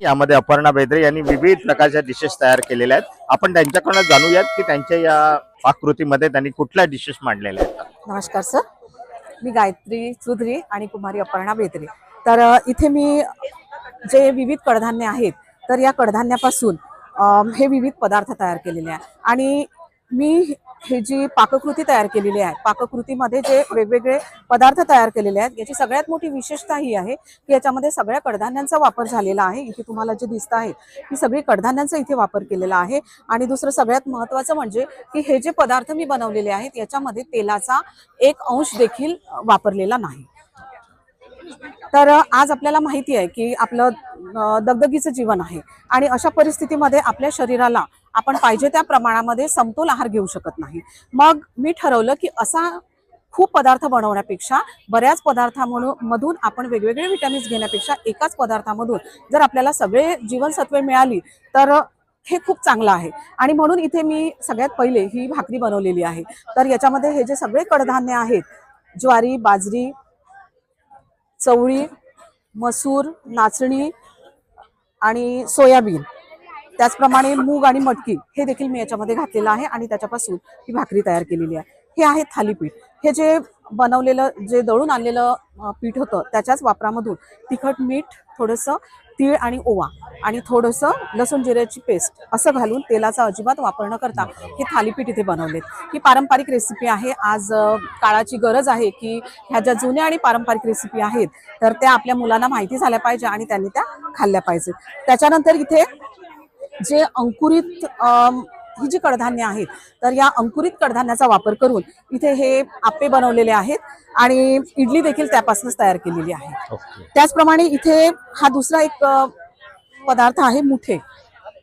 यामध्ये अपर्णा बेद्रे यांनी विविध प्रकारच्या डिशेस तयार केलेल्या आहेत. आपण त्यांच्याकडून जाणूयात की त्यांच्या या पाककृतीमध्ये त्यांनी कुठल्या डिशेस मांडलेल्या आहेत. नमस्कार सर. मी गायत्री चौधरी आणि कुमारी अपर्णा बेत्रे तर इथे मी जे विविध कडधान्य आहेत तर या कडधान्यापासून हे विविध पदार्थ तयार केलेले आहे आणि मी हे जी पाककृती तयार केलेली आहे पाककृतीमध्ये जे वेगवेगळे पदार्थ तयार केलेले आहेत याची सगळ्यात मोठी विशेषता ही आहे की याच्यामध्ये सगळ्या कडधान्यांचा वापर झालेला आहे. इथे तुम्हाला जे दिसत आहे की सगळी कडधान्यांचा इथे वापर केलेला आहे. आणि दुसरं सगळ्यात महत्त्वाचं म्हणजे की हे जे पदार्थ मी बनवलेले आहेत याच्यामध्ये तेलाचा एक अंश देखील वापरलेला नाही. तर आज आपल्याला माहिती आहे की आपलं दगदगीचं जीवन आहे. आणि अशा परिस्थितीमध्ये आपल्या शरीराला आपण पाहिजे त्या प्रमाणामध्ये समतोल आहार घेऊ शकत नाही. मग मी ठरवलं की असा खूप पदार्थ बनवण्यापेक्षा बऱ्याच पदार्थामधून मधून आपण वेगवेगळे विटॅमिन्स घेण्यापेक्षा एकाच पदार्थामधून जर आपल्याला सगळे जीवनसत्वे मिळाली तर हे खूप चांगलं आहे. आणि म्हणून इथे मी सगळ्यात पहिले ही भाकरी बनवलेली आहे. तर याच्यामध्ये हे जे सगळे कडधान्य आहेत ज्वारी बाजरी चवळी मसूर नाचणी आणि सोयाबीन त्याचप्रमाणे मूग आणि मटकी हे देखील मी याच्यामध्ये घातलेलं आहे आणि त्याच्यापासून ही भाकरी तयार केलेली आहे. हे आहे थालीपीठ. हे जे बनवलेलं जे दळून आणलेलं पीठ होतं त्याच्याच वापरामधून तिखट मीठ थोडंसं तीळ आणि ओवा आणि थोडंसं लसूण जिऱ्याची पेस्ट असं घालून तेलाचा अजिबात वापर न करता हे थालीपीठ इथे बनवलेत. ही पारंपरिक रेसिपी आहे. आज काळाची गरज आहे की ह्या ज्या जुन्या आणि पारंपरिक रेसिपी आहेत तर त्या आपल्या मुलांना माहिती झाल्या पाहिजे आणि त्यांनी त्या खाल्ल्या पाहिजेत. त्याच्यानंतर इथे जे अंकुरित ही जी कडधान्य आहेत तर या अंकुरित कडधान्याचा वापर करून इथे हे आप्पे बनवलेले आहेत आणि इडली देखील त्यापासूनच तयार केलेली आहे. त्याचप्रमाणे इथे हा दुसरा एक पदार्थ आहे मुठे.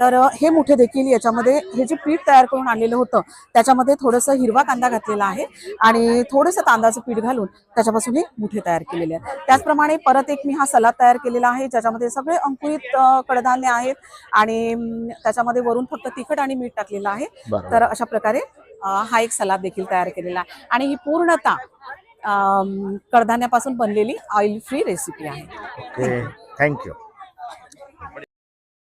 तर हे मुठे देखील याच्यामध्ये हे जे पीठ तयार करून आणलेलं होतं त्याच्यामध्ये थोडंसं हिरवा कांदा घातलेला आहे आणि थोडंसं तांदळाचं पीठ घालून त्याच्यापासून हे मुठे तयार केलेले आहेत. त्याचप्रमाणे परत एक मी हा सलाद तयार केलेला आहे ज्याच्यामध्ये सगळे अंकुरित कडधान्य आहेत आणि त्याच्यामध्ये वरून फक्त तिखट आणि मीठ टाकलेलं आहे. तर अशा प्रकारे हा एक सलाद देखील तयार केलेला आहे. आणि ही पूर्णतः कडधान्यापासून बनलेली ऑइल फ्री रेसिपी आहे थँक्यू